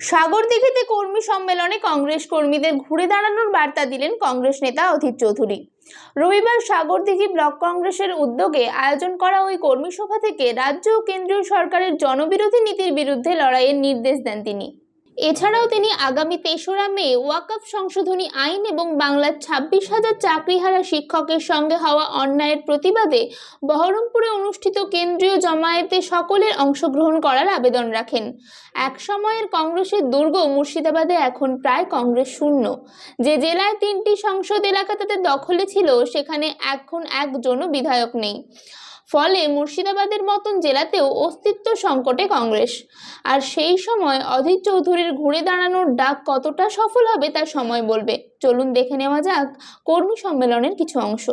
সাগরদিঘিতে কর্মী সম্মেলনে কংগ্রেস কর্মীদের ঘুরে দাঁড়ানোর বার্তা দিলেন কংগ্রেস নেতা অধীর চৌধুরী। রবিবার সাগরদিঘি ব্লক কংগ্রেসের উদ্যোগে আয়োজন করা ওই কর্মী সভা থেকে রাজ্য ও কেন্দ্রীয় সরকারের জনবিরোধী নীতির বিরুদ্ধে লড়াইয়ের নির্দেশ দেন তিনি। এছাড়াও তিনি আগামী তেসরা মে ওয়াকফ সংশোধনী আইন এবং বাংলার ছাব্বিশ হাজার চাকরিহারা শিক্ষকের সঙ্গে হওয়া অন্যায়ের প্রতিবাদে বহরমপুরে অনুষ্ঠিত কেন্দ্রীয় জমায়েতে সকলের অংশগ্রহণ করার আবেদন রাখেন। এক সময়ের কংগ্রেসের দুর্গ মুর্শিদাবাদে এখন প্রায় কংগ্রেস শূন্য। যে জেলায় তিনটি সংসদ এলাকা তাদের দখলে ছিল, সেখানে এখন একজনও বিধায়ক নেই। ফলে মুর্শিদাবাদের মতন জেলাতেও অস্তিত্ব সংকটে কংগ্রেস। আর সেই সময় অধীর চৌধুরীর ঘুরে দাঁড়ানোর ডাক কতটা সফল হবে তা সময় বলবে। চলুন দেখে নেওয়া যাক কর্মী সম্মেলনের কিছু অংশ।